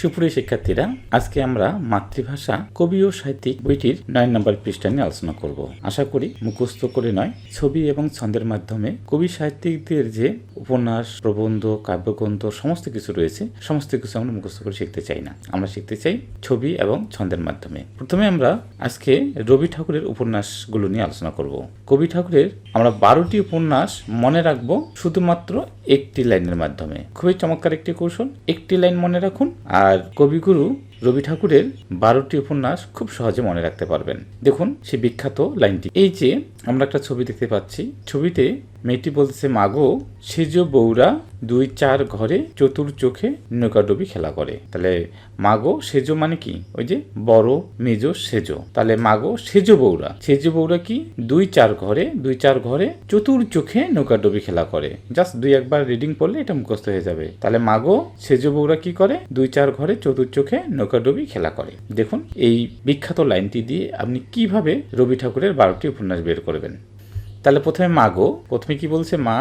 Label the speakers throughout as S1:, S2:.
S1: সুপ্রিয় শিক্ষার্থীরা, আজকে আমরা মাতৃভাষা, কবি ও সাহিত্যিক বইটির নয় নম্বর পৃষ্ঠা নিয়ে আলোচনা করব। আশা করি মুখস্থ করে নয়, ছবি এবং ছন্দের মাধ্যমে কবি সাহিত্যিকদের যে উপন্যাস, প্রবন্ধ, কাব্যগ্রন্থ, সমস্ত কিছু রয়েছে, সমস্ত কিছু আমরা মুখস্থ করে শিখতে চাই না। আমরা শিখতে চাই ছবি এবং ছন্দের মাধ্যমে। প্রথমে আমরা আজকে রবি ঠাকুরের উপন্যাসগুলো নিয়ে আলোচনা করব। কবি ঠাকুরের আমরা বারোটি উপন্যাস মনে রাখব, শুধুমাত্র একটি লাইনের মাধ্যমে। খুবই চমৎকার একটি কৌশল। একটি লাইন মনে রাখুন। আর কবিগুরু রবি ঠাকুরের বারোটি উপন্যাস খুব সহজে মনে রাখতে পারবেন। দেখুন সে বিখ্যাত লাইনটি। এই যে আমরা একটা ছবি দেখতে পাচ্ছি। ছবিতে মেয়েটি বলতেছে, মাগো, সেজ বৌরা দুই চার ঘরে চতুর চোখে নৌকাডুবি খেলা করে। তাহলে, মাগো, সেজো মানে কি? ওই যে, বড়, মেজ, সেজো। তাহলে, মাগো, সেজ বৌরা সেজ বৌরা কি? দুই চার ঘরে, দুই চার ঘরে চতুর চোখে নৌকাডুবি খেলা করে। জাস্ট দুই একবার রিডিং পড়লে এটা মুখস্থ হয়ে যাবে। তাহলে, মাগো, সেজ বৌরা কি করে? দুই চার ঘরে চতুর চোখে নৌকাডুবি খেলা করে। দেখুন, এই বিখ্যাত লাইনটি দিয়ে আপনি কীভাবে রবি ঠাকুরের বারোটি উপন্যাস বের করবেন। তাহলে প্রথমে মাগো প্রথমে কি বলছে মা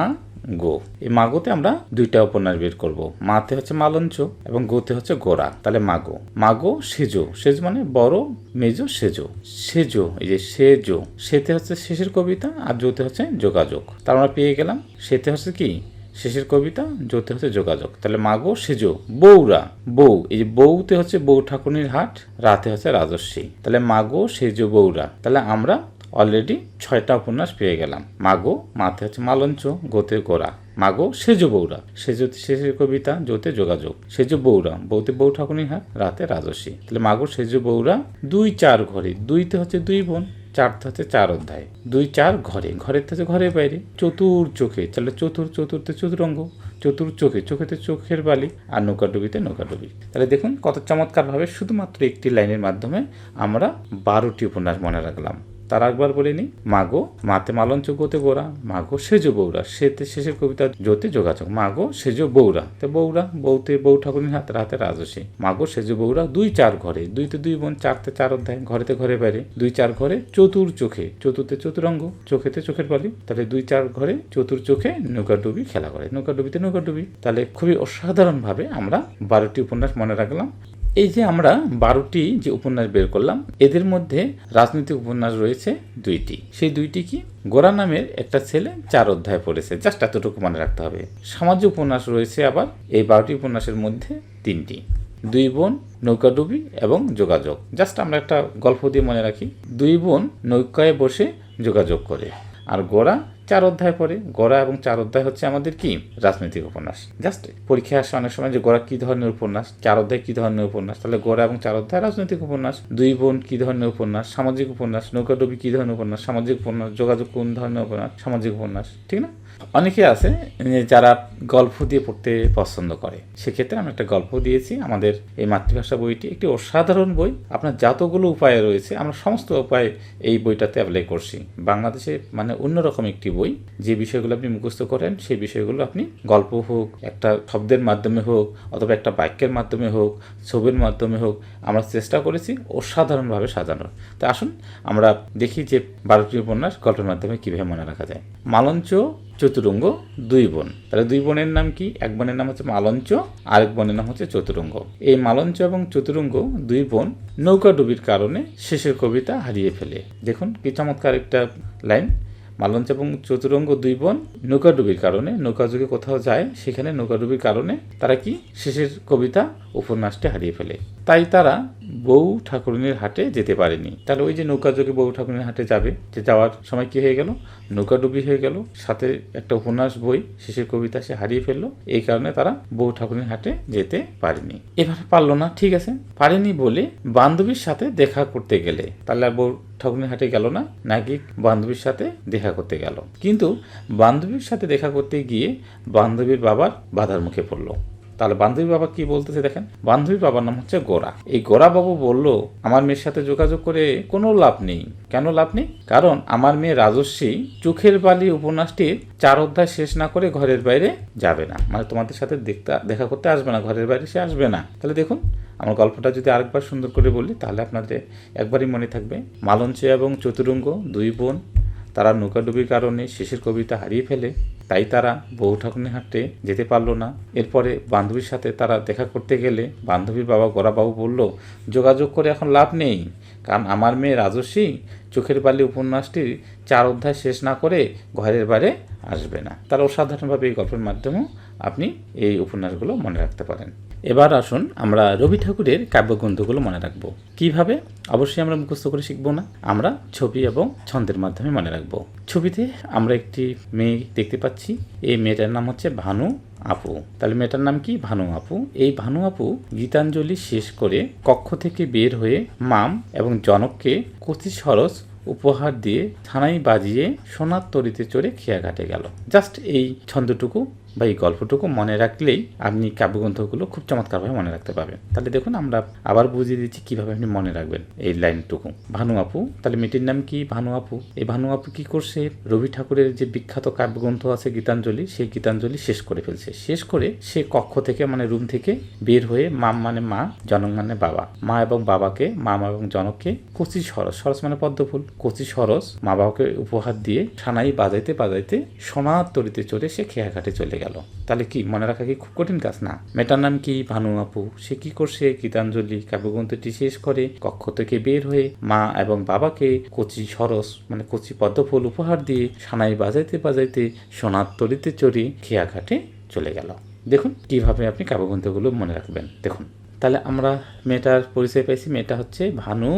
S1: গো? এই মাগোতে আমরা দুইটা উপন্যাস বের করব। মাতে হচ্ছে মালঞ্চ এবং গোতে হচ্ছে গোরা তাহলে মাগো মাগো সেজো। সেজ মানে বড়, মেজো, সেজো। সেজো, এই যে সেজো। সেতে হচ্ছে শেষের কবিতা আর জোতে হচ্ছে যোগাযোগ। তার আমরা পেয়ে গেলাম। সেতে হচ্ছে কি? শেষের কবিতা যোতে হচ্ছে যোগাযোগ। তাহলে মাগো সেজো। বউরা, বউ। এই যে বউতে হচ্ছে বউ ঠাকুরনির হাট, রাতে হচ্ছে রাজস্বী। তাহলে মাগো সেজো বউরা। তাহলে আমরা অলরেডি ছয়টা উপন্যাস পেয়ে গেলাম। মাগো মাথে হচ্ছে মালঞ্চ, গোতে গোরা। মাগো, সেজো বৌরা। সেজো শেষের কবিতা জোতে যোগাযোগ। সেজো বৌরা, বৌতে বউ ঠাকুরনি হাট রাতে রাজস্বী। তাহলে মাগো, সেজো বৌরা, দুই চার ঘরে দুইতে হচ্ছে দুই বোন, চারতে হচ্ছে চার অধ্যায়। দুই চার ঘরে ঘরের থেকে ঘরের বাইরে। চতুর চোখে। তাহলে চতুর চতুর্থে চতুরঙ্গ। চতুর চোখে। চোখেতে চোখের বালি আর নৌকাডুবিতে নৌকাডুবি তাহলে দেখুন কত চমৎকারভাবে শুধুমাত্র একটি লাইনের মাধ্যমে আমরা বারোটি উপন্যাস মনে রাখলাম। তার একবার বলিনি, মাগো, মাতে মালঞ্চ গোতে গোরা, মাগো সেজো বৌরা সেতে শেষের কবিতা জোতে যোগাযোগ মাগো সেজো বৌরা তো বৌরা বৌতে বউ ঠাকুরের হাতে, রাতে রাজসী, মাগো সেজো বৌরা দুই চার ঘরে, দুইতে দুই বোন, চারতে চার অধ্যায়, ঘরেতে ঘরে বাইরে, দুই চার ঘরে চতুর চোখে চতুর্থে চতুরঙ্গ, চোখেতে চোখের বালি, তাহলে দুই চার ঘরে চতুর চোখে নৌকা ডুবি খেলা করে, নৌকা ডুবিতে নৌকা ডুবি, তাহলে খুবই অসাধারণভাবে আমরা বারোটি উপন্যাস মনে রাখলাম এই যে আমরা বারোটি যে উপন্যাস বের করলাম, এদের মধ্যে রাজনৈতিক উপন্যাস রয়েছে দুইটি। সেই দুইটি কি? গোরা নামের একটা ছেলে চার অধ্যায় পড়েছে, জাস্ট এতটুকু মনে রাখতে হবে। সামাজিক উপন্যাস রয়েছে আবার, এই বারোটি উপন্যাসের মধ্যে তিনটি। দুই বোন নৌকাডুবি এবং যোগাযোগ। জাস্ট আমরা একটা গল্প দিয়ে মনে রাখি, দুই বোন নৌকায় বসে যোগাযোগ করে, আর গোরা চার অধ্যায় পরে গড়া এবং চার অধ্যায় হচ্ছে আমাদের কি? রাজনৈতিক উপন্যাস। জাস্ট পরীক্ষায় আসে অনেক সময় যে গড়া কি ধরনের উপন্যাস, চার অধ্যায় কি ধরনের উপন্যাস, তাহলে গড়া এবং চার অধ্যায় রাজনৈতিক উপন্যাস, দুই বোন কি ধরনের উপন্যাস, সামাজিক উপন্যাস, নৌকাডুবি কি ধরনের উপন্যাস, সামাজিক উপন্যাস, যোগাযোগ কোন ধরনের উপন্যাস, সামাজিক উপন্যাস, ঠিক না? অনেকে আছে যারা গল্প দিয়ে পড়তে পছন্দ করে। সেক্ষেত্রে আমি একটা গল্প দিয়েছি, আমাদের এই মাতৃভাষা বইটি। একটি অসাধারণ বই। আপনার যতগুলো উপায় রয়েছে, আমরা সমস্ত উপায় এই বইটাতে অ্যাপ্লাই করছি। বাংলাদেশে মানে অন্যরকম একটি বই, যে বিষয়গুলো আপনি মুখস্থ করেন, সেই বিষয়গুলো আপনি গল্প হোক, একটা শব্দের মাধ্যমে হোক, অথবা একটা বাক্যের মাধ্যমে হোক, ছবির মাধ্যমে হোক, আমরা চেষ্টা করেছি অসাধারণভাবে সাজানোর তো আসুন, আমরা দেখি যে বারোটি উপন্যাস গল্পের মাধ্যমে কীভাবে মনে রাখা যায়। মালঞ্চ চতুরঙ্গ দুই বোন। তাহলে দুই বোনের নাম কি? এক বোনের নাম হচ্ছে মালঞ্চ, আরেক বোনের নাম হচ্ছে চতুরঙ্গ। এই মালঞ্চ এবং চতুরঙ্গ দুই বোন নৌকা ডুবির কারণে শেষের কবিতা হারিয়ে ফেলে। দেখুন কি চমৎকার একটা লাইন। মালঞ্চ এবং চতুরঙ্গ দুই বোন নৌকাডুবির কারণে, নৌকা যুগে কোথাও যায়, সেখানে নৌকাডুবির কারণে তারা কি? শেষের কবিতা উপন্যাসটি হারিয়ে ফেলে। তাই তারা বউ ঠাকুরনির হাটে যেতে পারেনি। তাহলে ওই যে নৌকা যোগে বউ ঠাকুরনির হাটে যাবে। যে যাওয়ার সময় কি হয়ে গেল? নৌকাডুবি হয়ে গেল। সাথে একটা উপন্যাস, বই শেষের কবিতা সে হারিয়ে ফেলল। এই কারণে তারা বউ ঠাকুরের হাটে যেতে পারেনি। এবার পারল না, ঠিক আছে। পারেনি বলে বান্ধবীর সাথে দেখা করতে গেলে। তাহলে আর বউ ঠাকুরের হাটে গেল না, নাকি বান্ধবীর সাথে দেখা করতে গেল? কিন্তু বান্ধবীর সাথে দেখা করতে গিয়ে বান্ধবীর বাবার বাধার মুখে পড়ল। তাহলে বান্ধবী বাবা কি বলতেছে দেখেন? বান্ধবী বাবার নাম হচ্ছে গোরা। এই গোরা বাবু বলল, আমার মেয়ের সাথে যোগাযোগ করে কোনো লাভ নেই। কেন লাভ নেই? কারণ আমার মেয়ে রাজস্বী চোখের বালি উপন্যাসটির চার অধ্যায় শেষ না করে ঘরের বাইরে যাবে না। মানে তোমাদের সাথে দেখতে, দেখা করতে আসবে না, ঘরের বাইরে সে আসবে না। তাহলে দেখুন, আমার গল্পটা যদি আরেকবার সুন্দর করে বলি, তাহলে আপনাদের একবারই মনে থাকবে। মালঞ্চ এবং চতুরঙ্গ দুই বোন তারা নৌকাডুবির কারণে শেষের কবিতা হারিয়ে ফেলে, তাই তারা বউ ঠাকুরনি হাঁটতে যেতে পারল না। এরপরে বান্ধবীর সাথে তারা দেখা করতে গেলে বান্ধবীর বাবা গোরাবাবু বলল, যোগাযোগ করে এখন লাভ নেই। কারণ আমার মেয়ে রাজস্বী চোখের বালি উপন্যাসটির চার অধ্যায় শেষ না করে ঘরের বাইরে আসবে না। তার অসাধারণভাবে এই গল্পের মাধ্যমেও আপনি এই উপন্যাসগুলো মনে রাখতে পারেন। এবার আসুন আমরা রবি ঠাকুরের কাব্যগ্রন্থগুলো মনে রাখব। কীভাবে? অবশ্যই আমরা মুখস্থ করে শিখব না। আমরা ছবি এবং ছন্দের মাধ্যমে মনে রাখব। ছবিতে আমরা একটি মেয়ে দেখতে পাচ্ছি। এই মেয়েটার নাম হচ্ছে ভানু। আপু। তাহলে মেয়েটার নাম কি? ভানু আপু। এই ভানু আপু গীতাঞ্জলি শেষ করে কক্ষ থেকে বের হয়ে মাম এবং জনককে কচি সরস উপহার দিয়ে থানায় বাজিয়ে সোনার তরিতে চড়ে খেয়াঘাটে গেল। জাস্ট এই ছন্দটুকু বা এই গল্পটুকু মনে রাখলেই আপনি কাব্যগ্রন্থগুলো খুব চমৎকারভাবে মনে রাখতে পারবেন। তাহলে দেখুন, আমরা আবার বুঝিয়ে দিচ্ছি কীভাবে আপনি মনে রাখবেন এই লাইনটুকু। ভানু আপু, তাহলে মেয়েটির নাম কি? ভানু আপু। এই ভানু আপু কি করছে? রবি ঠাকুরের যে বিখ্যাত কাব্যগ্রন্থ আছে গীতাঞ্জলি, সেই গীতাঞ্জলি শেষ করে ফেলছে। শেষ করে সে কক্ষ থেকে মানে রুম থেকে বের হয়ে মাম মানে মা, জনক মানে বাবা। মা এবং বাবাকে, মামা এবং জনককে কচি সরস সরস মানে পদ্মফুল কচি সরস মা বাবাকে উপহার দিয়ে সানাই বাজাইতে বাজাইতে সোনার তরিতে চড়ে সে খেয়াঘাটে চলে গেল। তাহলে কি, মনে রাখা কি খুব কঠিন কাজ? না। মেটার নাম কি? ভানু আপু। সে কি করছে? গীতাঞ্জলি, কাব্যগ্রন্থটি শেষ করে কক্ষ থেকে বের হয়ে মা এবং বাবাকে কচি সরস মানে কচি পদ্মফুল উপহার দিয়ে সানাই বাজাইতে বাজাইতে সোনার তরিতে চড়ে খেয়াঘাটে চলে গেল। দেখুন, কীভাবে আপনি কাব্যগ্রন্থগুলো মনে রাখবেন। দেখুন। তাহলে আমরা মেয়েটার পরিচয় পাইছি মেয়েটা হচ্ছে ভানু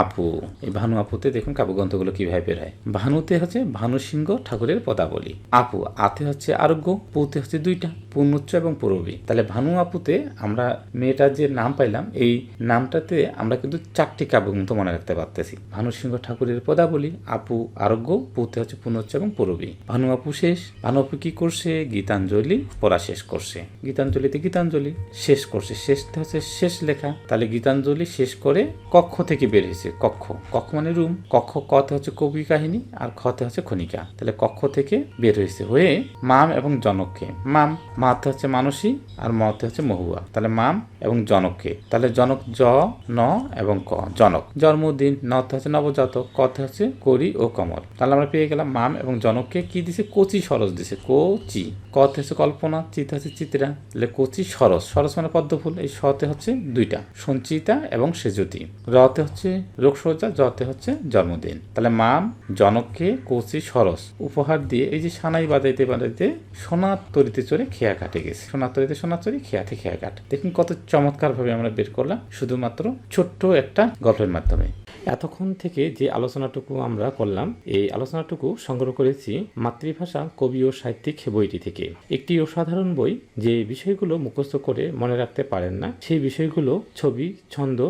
S1: আপু। এই ভানু আপুতে দেখুন কাব্যগ্রন্থগুলো কীভাবে বের হয়। ভানুতে হচ্ছে ভানু সিংহ ঠাকুরের পদাবলী। আপু, আতে হচ্ছে আরোগ্য, পুতে হচ্ছে দুইটা পুণ্যুচ্চ এবং পূরবী। তাহলে ভানু আপুতে আমরা মেয়েটার যে নাম পাইলাম, এই নামটাতে আমরা কিন্তু চারটি কাব্যগ্রন্থ মনে রাখতে পারতেছি। ভানু সিংহ ঠাকুরের পদাবলী, আপু আরোগ্য, পুতে হচ্ছে পুণ্যুচ্চ এবং পূরবী। ভানু আপু শেষ, ভানু আপু কি করছে? গীতাঞ্জলি পড়া শেষ করছে। গীতাঞ্জলিতে গীতাঞ্জলি শেষ করছে। শেষটা হচ্ছে শেষ লেখা, তাহলে গীতাঞ্জলি শেষ করে কক্ষ থেকে বের হয়েছে। কক্ষ। কক্ষ মানে রুম। কক্ষ কতে হচ্ছে কবি কাহিনী আর খতে হচ্ছে খনিকা। তাহলে কক্ষ থেকে বের হয়েছে হয়ে মাম এবং জনককে। মাম, মাতে হচ্ছে মানসী আর মতে হচ্ছে মহুয়া। তাহলে মাম এবং জনককে। তাহলে জনক জ, ন এবং ক। জনক। জন্মদিন, নতে হচ্ছে নবজাতক, কতে হচ্ছে করি ও কমল। তাহলে আমরা পেয়ে গেলাম মাম এবং জনককে কি দিছে? কচি সরস দিছে। কোচি। কতে হচ্ছে কল্পনা, চিত হচ্ছে চিত্রা। তাহলে কচি সরস। সরস মানে পদ্মফুল। এই সতে হচ্ছে দুইটা, সঞ্চিতা এবং সেজতি। রতে হচ্ছে রোগসজ্জা জতে হচ্ছে জন্মদিন। তাহলে মাম, জনককে কচি, সরস উপহার দিয়ে এই যে সানাই বাজাইতে বাজাইতে সোনার তরিতে চড়ে খেয়া কাটে গেছে। সোনার তরিতে সোনার তরি খেয়াতে খেয়া কাট। দেখুন কত চমৎকার ভাবে আমরা বের করলাম, শুধুমাত্র ছোট্ট একটা গল্পের মাধ্যমে। এতক্ষণ থেকে যে আলোচনাটুকু আমরা করলাম, এই আলোচনাটুকু সংগ্রহ করেছি মাতৃভাষা, কবি ও সাহিত্যিক বইটি থেকে। একটি অসাধারণ বই যে বিষয়গুলো মুখস্থ করে মনে রাখতে পারেন না, সেই বিষয়গুলো ছবি, ছন্দ,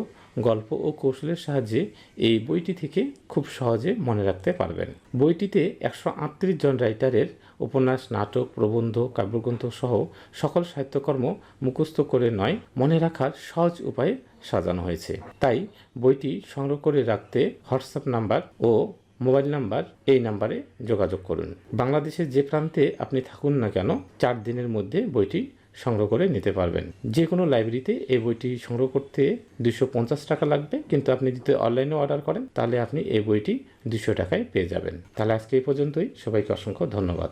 S1: গল্প ও কৌশলের সাহায্যে এই বইটি থেকে খুব সহজে মনে রাখতে পারবেন। বইটিতে একশো আটত্রিশ জন রাইটারের উপন্যাস, নাটক, প্রবন্ধ, কাব্যগ্রন্থ সহ সকল সাহিত্যকর্ম মুখস্থ করে নয়, মনে রাখার সহজ উপায়ে সাজানো হয়েছে। তাই বইটি সংগ্রহ করে রাখতে হোয়াটসঅ্যাপ নাম্বার ও মোবাইল নাম্বার এই নাম্বারে যোগাযোগ করুন। বাংলাদেশের যে প্রান্তে আপনি থাকুন না কেন, চার দিনের মধ্যে বইটি সংগ্রহ করে নিতে পারবেন। যে কোনো লাইব্রেরিতে এই বইটি সংগ্রহ করতে দুশো পঞ্চাশ টাকা লাগবে, কিন্তু আপনি যদি অনলাইনে অর্ডার করেন, তাহলে আপনি এই বইটি দুশো টাকায় পেয়ে যাবেন। তাহলে আজকে এই পর্যন্তই। সবাইকে অসংখ্য ধন্যবাদ।